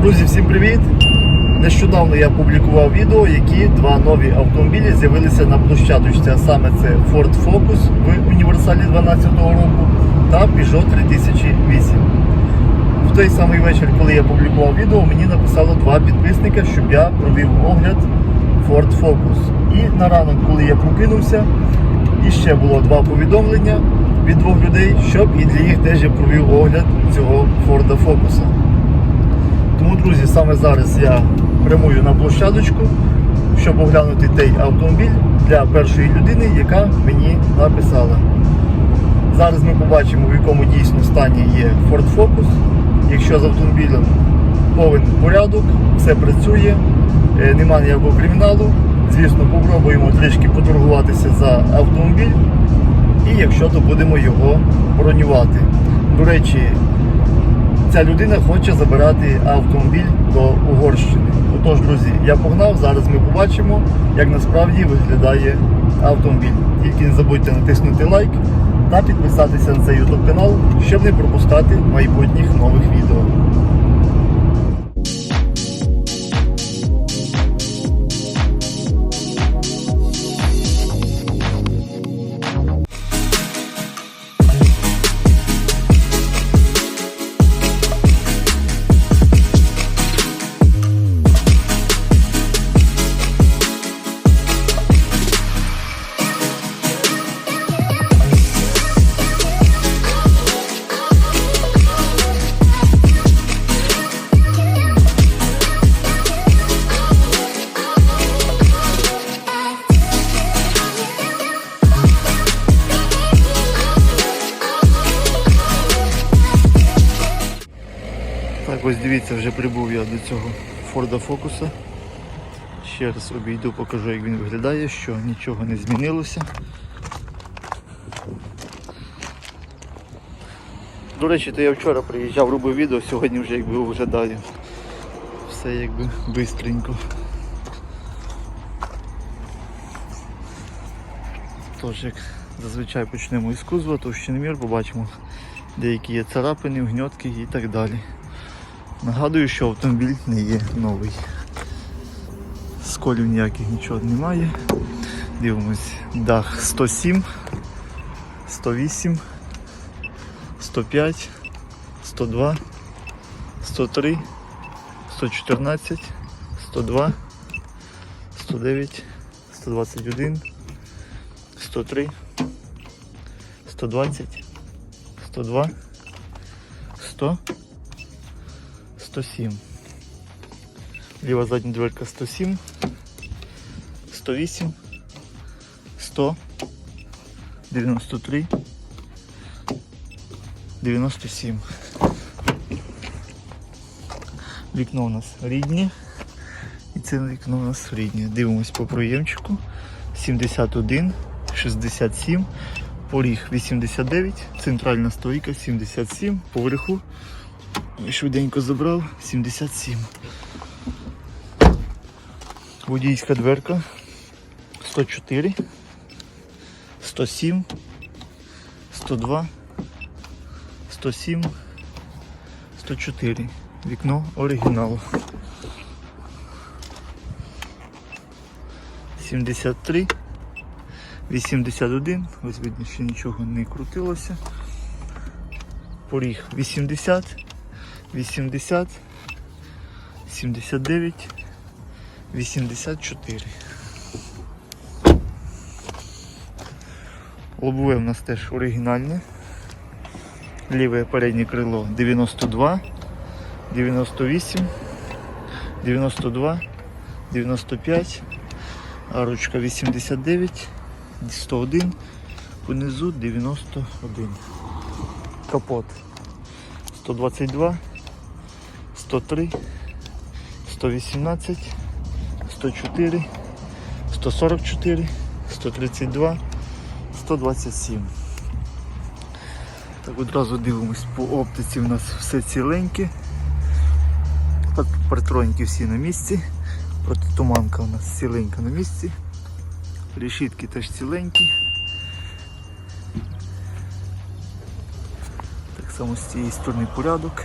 Друзі, всім привіт! Нещодавно я опублікував відео, які два нові автомобілі з'явилися на площадочці, а саме це Ford Focus в універсалі 2012 року та Peugeot 3008. В той самий вечір, коли я публікував відео, мені написало два підписника, щоб я провів огляд Ford Focus. І на ранок, коли я прокинувся, іще було два повідомлення від двох людей, щоб і для їх теж я провів огляд цього Ford Focus. Тому, друзі, саме зараз я прямую на площадочку, щоб оглянути той автомобіль для першої людини, яка мені написала. Зараз ми побачимо, в якому дійсно стані є Ford Focus. Якщо з автомобілем повен порядок, все працює, е, нема ніякого криміналу. Звісно, попробуємо трішки поторгуватися за автомобіль. І якщо то будемо його бронювати. До речі, ця людина хоче забирати автомобіль до Угорщини. Отож, друзі, я погнав. Зараз ми побачимо, як насправді виглядає автомобіль. Тільки не забудьте натиснути лайк та підписатися на цей YouTube канал, щоб не пропускати майбутніх нових відео. Так, ось дивіться, вже прибув я до цього Форда Фокуса. Ще раз обійду, покажу, як він виглядає, що нічого не змінилося. До речі, то я вчора приїжджав, робив відео, сьогодні вже якби оглядаю. Все якби бистренько. Тож, як зазвичай почнемо із кузова, товщиномір, побачимо деякі є царапини, гньотки і так далі. Нагадую, що автомобіль не є новий. Сколів ніяких нічого немає. Дивимось, дах 107, 108, 105, 102, 103, 114, 102, 109, 121, 103, 120, 102, 100. 107. Ліва задня дверка 107, 108, 100, 93, 97. Вікно у нас рідні. І це вікно у нас рідні. Дивимось по проємчику. 71, 67, поріг 89, центральна стойка 77, поверху Швиденько забрав 77. Водійська дверка 104, 107, 102, 107, 104. Вікно оригіналу. 73, 81. Ось видно, що нічого не крутилося. Поріг 80. 80, 79, 84. Лобове в нас теж оригінальне. Ліве переднє крило 92, 98, 92, 95, а ручка 89, 101, понизу 91. Капот 122. 103, 118, 104, 144, 132, 127. Так одразу дивимось по оптиці у нас все ціленьке. Партроники всі на місці. Протитуманка у нас ціленька на місці. Решітки теж ціленькі. Так само з цієї сторони порядок.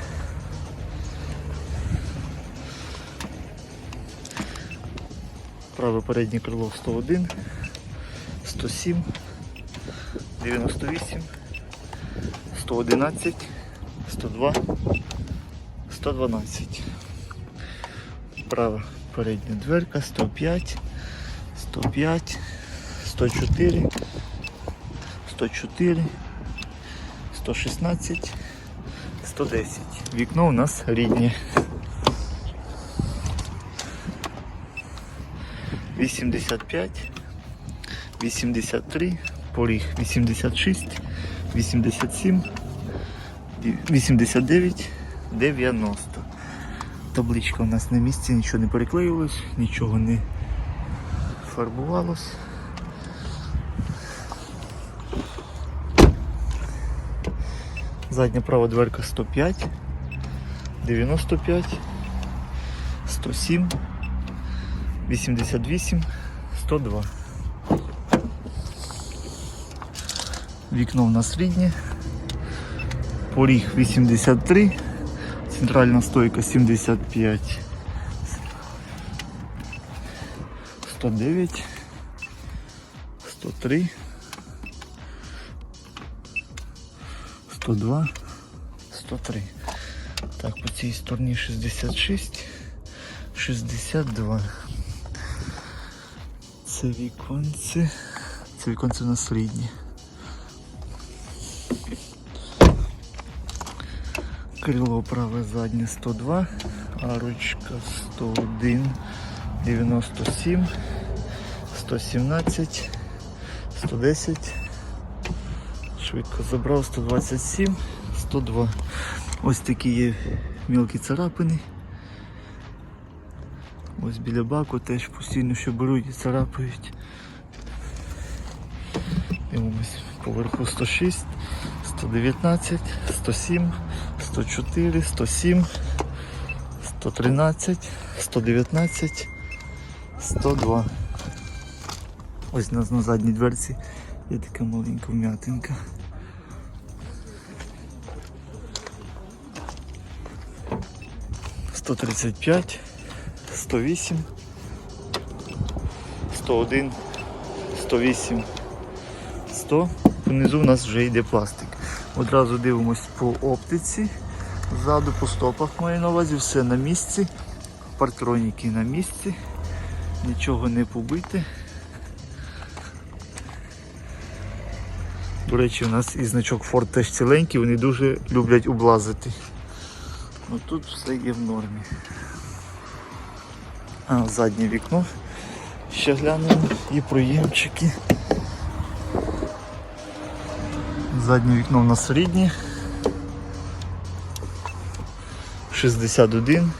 Праве переднє крило 101, 107, 98, 111, 102, 112. Права передня дверка 105, 105, 104, 104, 116, 110. Вікно у нас ріднє. 85, 83, поріг 86, 87, 89, 90. Табличка у нас на місці, нічого не переклеювалось, нічого не фарбувалось. Задня права дверка 105, 95, 107, 88, 102. Вікно у нас рідне. Поріг 83, центральна стойка 75, 109, 103, 102, 103. Так, по цій стороні 66, 62. Це віконце. Це віконце у нас рідні. Крило праве заднє 102, арочка 101, 97, 117, 110. Швидко забрав 127, 102. Ось такі є мілкі царапини. Ось біля баку теж постійно що беруть і царапають. Дивимось поверху 106, 119, 107, 104, 107, 113, 119, 102. Ось у нас на задній дверці є така маленька вм'ятинка. Сто тридцять п'ять, сто вісім, сто один, сто вісім, сто. Внизу у нас вже йде пластик. Одразу дивимось по оптиці. Ззаду по стопах маю на увазі, все на місці. Партроніки на місці. Нічого не побите. До речі, у нас і значок Ford теж ціленький, вони дуже люблять облазити. Ну тут все є в нормі. Заднє вікно. Ще глянемо і проємчики. Заднє вікно у нас рідні. 61,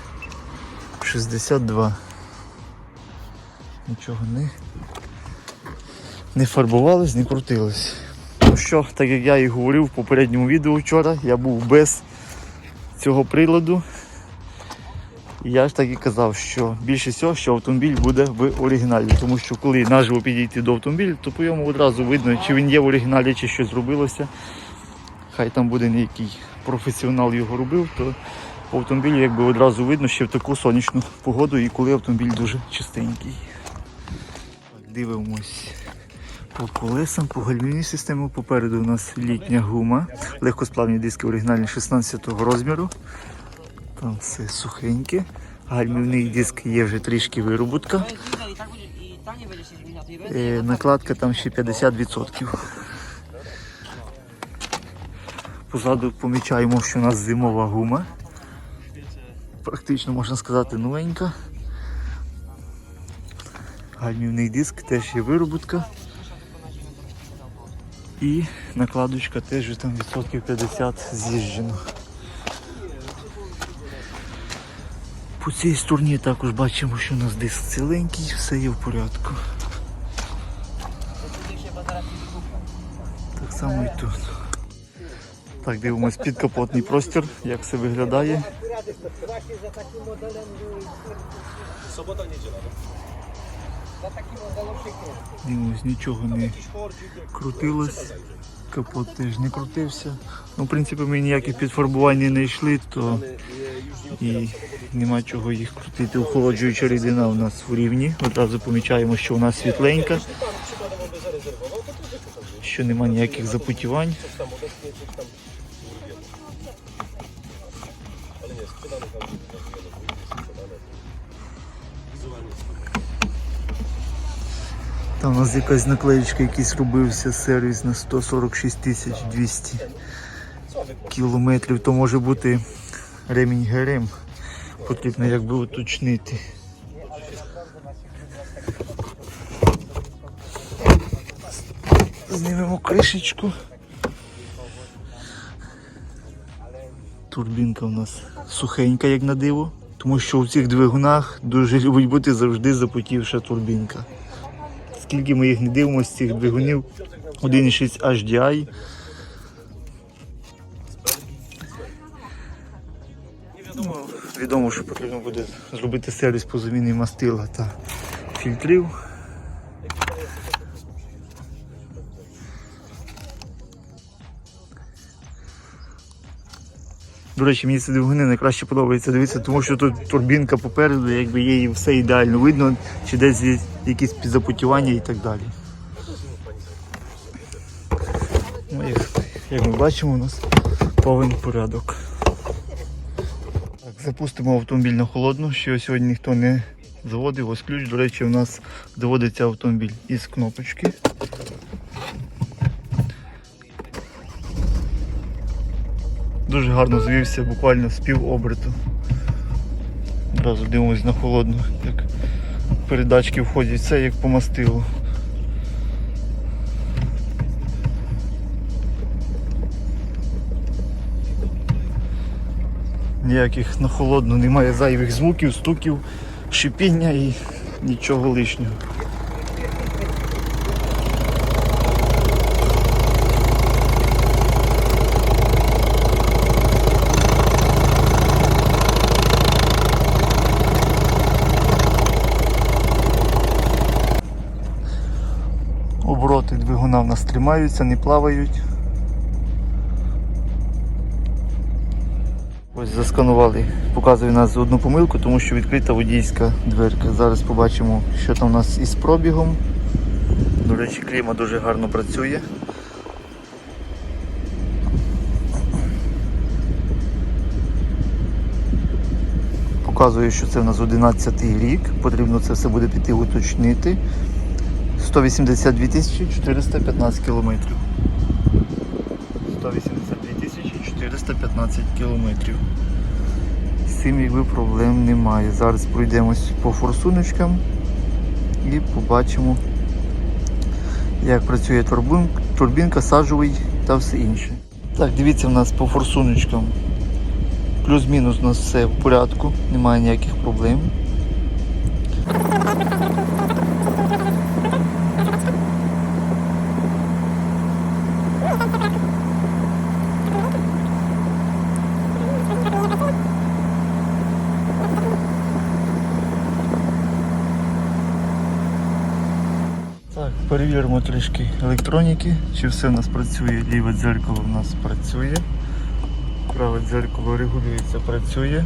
62. Нічого не, не фарбувалось, не крутилось. Ну що, так як я і говорив в попередньому відео вчора, я був без цього приладу. Я ж так і казав, що більше всього, що автомобіль буде в оригіналі. Тому що коли наживо підійти до автомобіля, то по ньому одразу видно, чи він є в оригіналі, чи щось зробилося. Хай там буде не який професіонал його робив, то по автомобілю якби одразу видно ще в таку сонячну погоду і коли автомобіль дуже чистенький. Дивимось по колесам, по гальмівній системі. Попереду у нас літня гума, легкосплавні диски оригінальні 16 розміру. Там все сухеньке. Гальмівний диск є вже трішки będzie. Е, Накладка там ще 50%. Позаду помічаємо, що у нас зимова гума. Практично можна сказати новенька. Гальмівний диск теж є вироботка. І накладочка теж там відсотків 50 з'їжджено. По цій стороні також бачимо, що у нас диск ціленький, все є в порядку. Так само і тут. Так, дивимось підкапотний простір, як все виглядає. Дивимось, нічого не крутилось. Капот теж не крутився. Ну, в принципі, ми ніяких підфарбувань не знайшли, то і нема чого їх крутити. Охолоджуюча рідина у нас в рівні. Одразу помічаємо, що у нас світленька, що нема ніяких запотівань. Там у нас якась наклеїчка, якийсь робився сервіс на 146 тисяч 200 кілометрів, то може бути ремінь ГРМ. Потрібно якби уточнити. Знімемо кришечку. Турбінка у нас сухенька, як на диво, тому що у цих двигунах дуже любить бути завжди запотівша турбінка. Скільки ми їх не дивимося, цих двигунів 1.6 HDI. Відомо, що потрібно буде зробити сервіс по заміні мастила та фільтрів. До речі, мені ці двигуни найкраще подобається дивитися, тому що тут турбінка попереду, якби і все ідеально видно, чи десь є якісь підзапотівання і так далі. Ну, як, як ми бачимо, у нас повен порядок. Так, запустимо автомобіль на холодну, що сьогодні ніхто не заводив. Ось ключ, до речі, у нас заводиться автомобіль із кнопочки. Дуже гарно звівся, буквально з пів оберту. Одразу дивимось на холодну, як передачки входять, все як по мастилу. Ніяких на холодну немає зайвих звуків, стуків, шипіння і нічого лишнього. Двигуна в нас тримаються, не плавають. Ось засканували, показує нас одну помилку, тому що відкрита водійська дверка. Зараз побачимо, що там у нас із пробігом. До речі, кліма дуже гарно працює. Показує, що це в нас 11 рік. Потрібно це все буде піти уточнити. 182 тисячі 415 кілометрів. 182 тисячі 415 кілометрів. З цим якби проблем немає. Зараз пройдемось по форсуночкам і побачимо, як працює турбін, турбінка, саджовий та все інше. Так, дивіться в нас по форсуночкам. Плюс-мінус у нас все в порядку, немає ніяких проблем. Так, перевіримо трішки електроніки, чи все у нас працює. Ліве дзеркало у нас працює. Праве дзеркало регулюється, працює.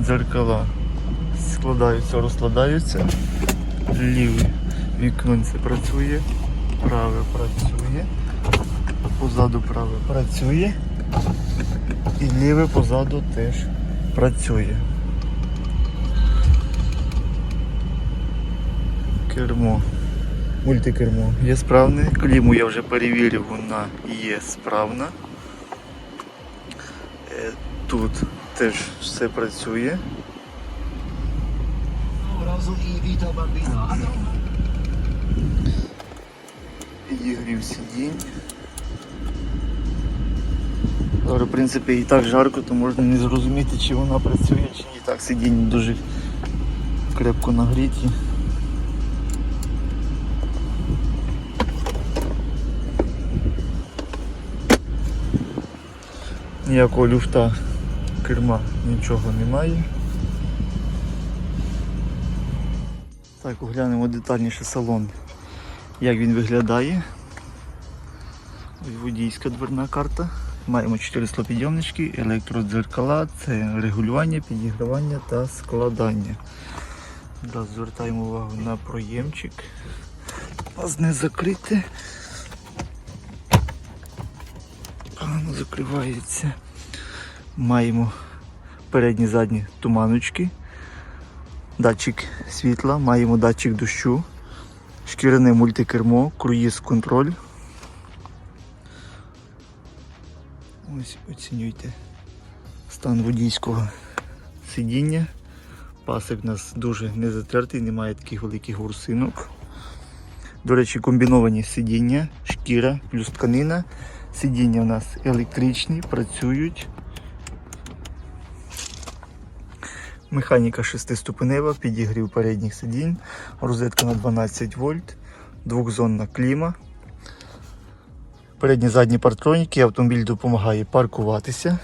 Дзеркала складаються, розкладаються. Ліве віконце працює, праве працює, позаду праве працює. І ліве позаду теж працює. Кермо. Мультикермо є справне. Кліму я вже перевірив, вона є справна. Е, Тут теж все працює. Підігрів сидінь. Але, в принципі, і так жарко, то можна не зрозуміти, чи вона працює, чи ні. Так, сидіння дуже крепко нагріті. Ніякого люфта керма нічого немає. Так, оглянемо детальніше салон, як він виглядає. Водійська дверна карта. Маємо 4 склопідйомнички, електродзеркала, це регулювання, підігравання та складання. Зараз звертаємо увагу на проємчик. У не закрите. Закривається. Маємо передні задні туманочки, датчик світла, маємо датчик дощу, шкіряне мультикермо, круїз контроль. Ось оцінюйте стан водійського сидіння. Пасик у нас дуже не затертий, немає таких великих ворсинок. До речі, комбіновані сидіння, шкіра плюс тканина. Сидіння у нас електричні, працюють. Механіка шестиступенева, підігрів передніх сидінь, розетка на 12 вольт, двохзонна кліма. Передні задні партроніки, автомобіль допомагає паркуватися.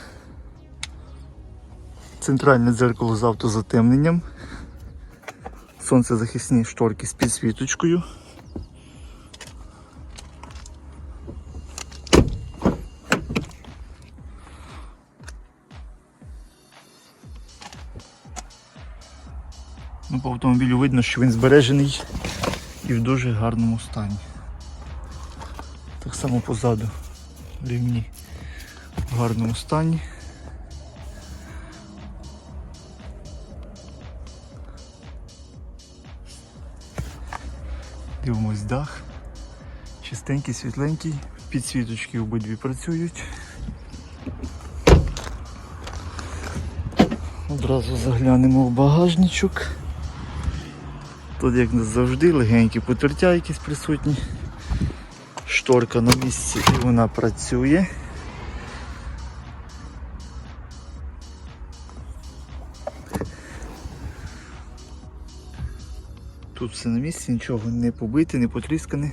Центральне дзеркало з автозатемненням. Сонцезахисні шторки з підсвіточкою. Автомобілю видно, що він збережений і в дуже гарному стані. Так само позаду ремні в гарному стані. Дивимось дах. Чистенький, світленький, підсвіточки обидві працюють. Одразу заглянемо в багажничок. Тут, як завжди, легенькі потертя якісь присутні. Шторка на місці і вона працює. Тут все на місці, нічого не побите, не потріскане.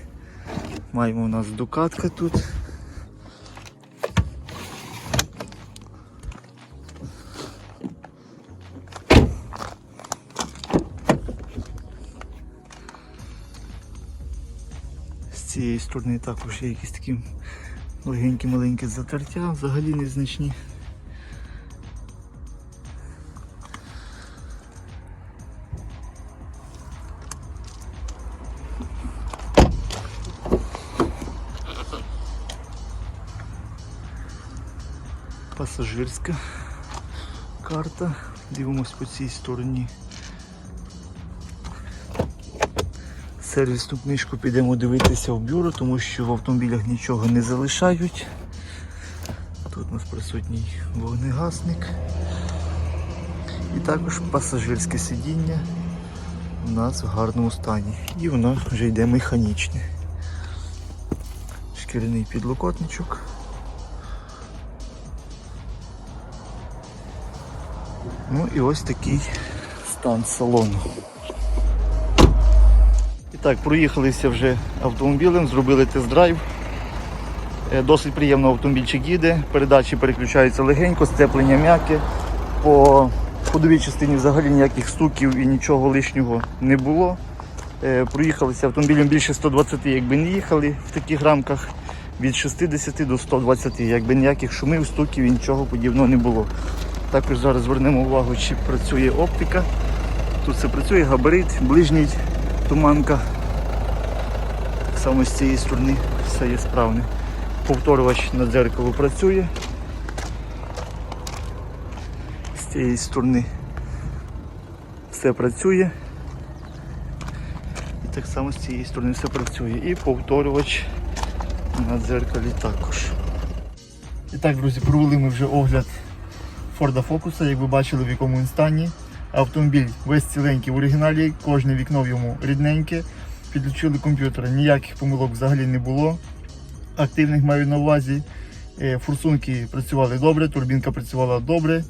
Маємо у нас докатка тут. Цієї сторони також є якісь такі легенькі маленькі затертя, взагалі незначні. Пасажирська карта. Дивимось по цій стороні. Сервісну книжку підемо дивитися в бюро, тому що в автомобілях нічого не залишають. Тут у нас присутній вогнегасник. І також пасажирське сидіння у нас в гарному стані. І воно вже йде механічне. Шкіряний підлокотничок. Ну і ось такий стан салону. Так, проїхалися вже автомобілем, зробили тест-драйв. Е, Досить приємно автомобільчик їде, передачі переключаються легенько, сцеплення м'яке. По ходовій частині взагалі ніяких стуків і нічого лишнього не було. Е, Проїхалися автомобілем більше 120, якби не їхали в таких рамках від 60 до 120, якби ніяких шумів, стуків і нічого подібного не було. Також зараз звернемо увагу, чи працює оптика. Тут все працює, габарит, ближній, туманка. Так само з цієї сторони все є справне. Повторювач на дзеркало працює. З цієї сторони все працює. І так само з цієї сторони все працює. І повторювач на дзеркалі також. І так, друзі, провели ми вже огляд Форда Фокуса, як ви бачили в якому він стані. Автомобіль весь ціленький в оригіналі, кожне вікно в йому рідненьке. Підключили комп'ютер, ніяких помилок взагалі не було. Активних маю на увазі. Е, Форсунки працювали добре, турбінка працювала добре.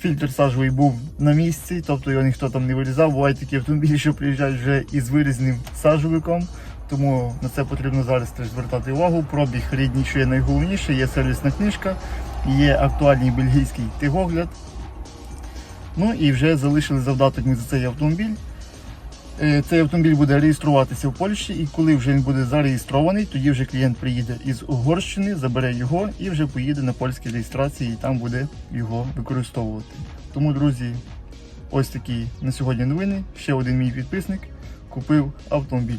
Фільтр сажовий був на місці, тобто його ніхто там не вирізав. Бувають такі автомобілі, що приїжджають вже із вирізним сажовиком. Тому на це потрібно зараз теж звертати увагу. Пробіг рідний, що є найголовніше, є сервісна книжка, є актуальний бельгійський тигогляд. Ну і вже залишили завдаток за цей автомобіль. Е, Цей автомобіль буде реєструватися в Польщі, і коли вже він буде зареєстрований, тоді вже клієнт приїде із Угорщини, забере його і вже поїде на польській реєстрації і там буде його використовувати. Тому, друзі, ось такі на сьогодні новини. Ще один мій підписник купив автомобіль.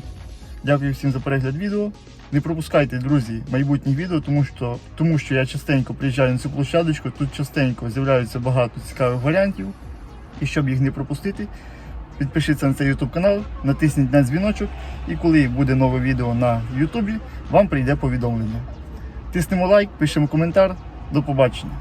Дякую всім за перегляд відео. Не пропускайте, друзі, майбутніх відео, тому що, тому що я частенько приїжджаю на цю площадочку, тут частенько з'являється багато цікавих варіантів. І щоб їх не пропустити, підпишіться на цей YouTube канал, натисніть на дзвіночок, і коли буде нове відео на YouTube, вам прийде повідомлення. Тиснемо лайк, пишемо коментар. До побачення.